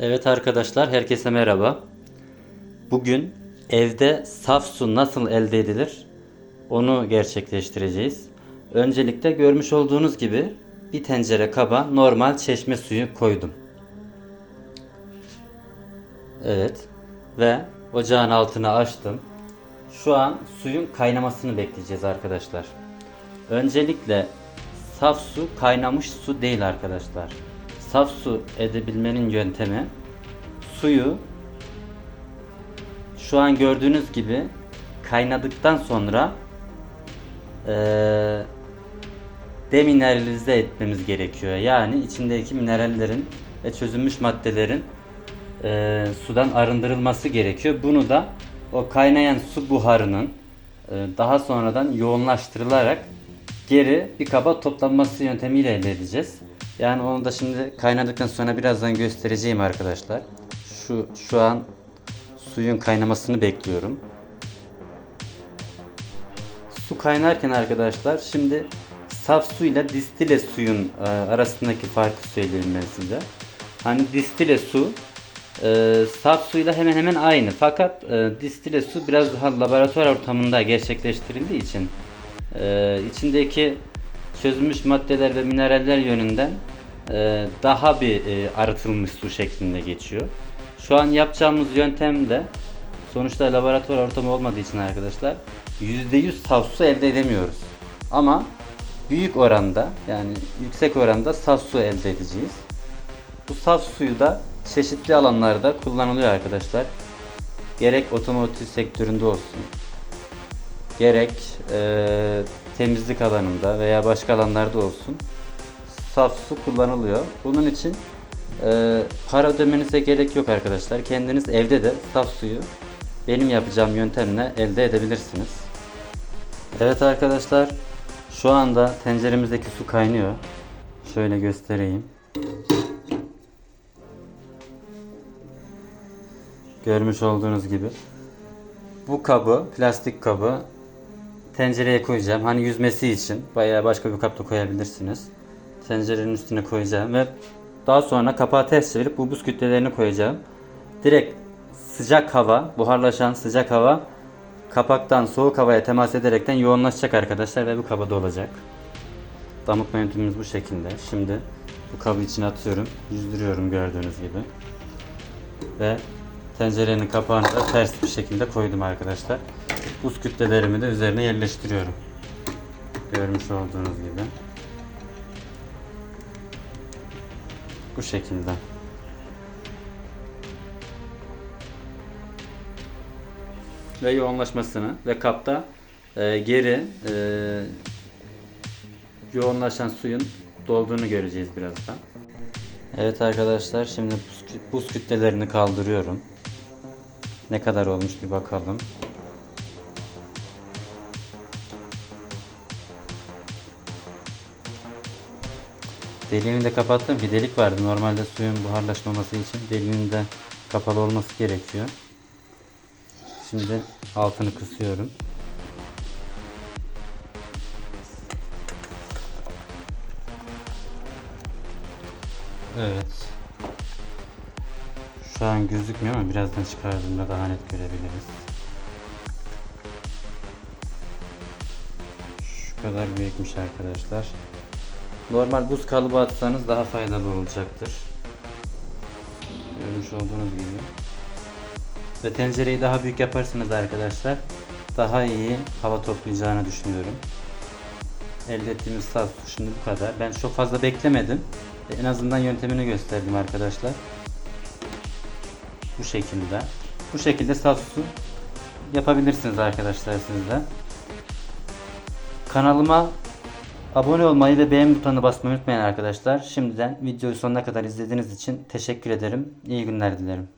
Evet arkadaşlar herkese merhaba. Bugün evde saf su nasıl elde edilir onu gerçekleştireceğiz. Öncelikle görmüş olduğunuz gibi bir tencere kaba normal çeşme suyu koydum. Evet ve ocağın altını açtım. Şu an suyun kaynamasını bekleyeceğiz arkadaşlar. Öncelikle saf su kaynamış su değil arkadaşlar. Saf su edebilmenin yöntemi suyu şu an gördüğünüz gibi kaynadıktan sonra eee demineralize etmemiz gerekiyor. Yani içindeki minerallerin ve çözülmüş maddelerin eee, sudan arındırılması gerekiyor. Bunu da o kaynayan su buharının eee, daha sonradan yoğunlaştırılarak geri bir kaba toplanması yöntemiyle elde edeceğiz. Yani onu da şimdi kaynadıktan sonra birazdan göstereceğim arkadaşlar. Şu şu an suyun kaynamasını bekliyorum. Su kaynarken arkadaşlar şimdi saf su ile distile suyun e, arasındaki farkı söyleyeyim ben size. Hani distile su e, saf suyla hemen hemen aynı. Fakat e, distile su biraz daha laboratuvar ortamında gerçekleştirildiği için e, içindeki çözülmüş maddeler ve mineraller yönünden e, daha bir e, arıtılmış su şeklinde geçiyor. Şu an yapacağımız yöntem de sonuçta laboratuvar ortamı olmadığı için arkadaşlar %100 saf su elde edemiyoruz. Ama büyük oranda yani yüksek oranda saf su elde edeceğiz. Bu saf suyu da çeşitli alanlarda kullanılıyor arkadaşlar. Gerek otomotiv sektöründe olsun, gerek e, temizlik alanında veya başka alanlarda olsun saf su kullanılıyor. Bunun için e, para ödemenize gerek yok arkadaşlar. Kendiniz evde de saf suyu benim yapacağım yöntemle elde edebilirsiniz. Evet arkadaşlar şu anda tenceremizdeki su kaynıyor. Şöyle göstereyim. Görmüş olduğunuz gibi. Bu kabı, plastik kabı tencereye koyacağım. Hani yüzmesi için veya başka bir kapta koyabilirsiniz. Tencerenin üstüne koyacağım ve daha sonra kapağı ters çevirip bu buz kütlelerini koyacağım. Direkt sıcak hava, buharlaşan sıcak hava kapaktan soğuk havaya temas ederekten yoğunlaşacak arkadaşlar ve bu kabada olacak. Damıtma yöntemimiz bu şekilde. Şimdi bu kabı içine atıyorum. Yüzdürüyorum gördüğünüz gibi. Ve tencerenin kapağını da ters bir şekilde koydum arkadaşlar. Buz kütlelerimi de üzerine yerleştiriyorum. Görmüş olduğunuz gibi. Bu şekilde. Ve yoğunlaşmasını ve kapta e, geri e, yoğunlaşan suyun dolduğunu göreceğiz birazdan. Evet arkadaşlar şimdi buz, buz kütlelerini kaldırıyorum. Ne kadar olmuş bir bakalım. Deliğini de kapattım. Bir delik vardı. Normalde suyun buharlaşmaması için deliğinin de kapalı olması gerekiyor. Şimdi altını kısıyorum. Evet. Şu an gözükmüyor ama birazdan çıkardığımda daha net görebiliriz. Şu kadar büyükmüş arkadaşlar. Normal buz kalıbı atsanız daha faydalı olacaktır. Görmüş olduğunuz gibi. Ve tencereyi daha büyük yaparsanız arkadaşlar daha iyi hava toplayacağını düşünüyorum. Elde ettiğimiz saf şimdi bu kadar. Ben çok fazla beklemedim. En azından yöntemini gösterdim arkadaşlar. Bu şekilde. Bu şekilde saf yapabilirsiniz arkadaşlar siz de. Kanalıma abone olmayı ve beğen butonuna basmayı unutmayın arkadaşlar. Şimdiden videoyu sonuna kadar izlediğiniz için teşekkür ederim. İyi günler dilerim.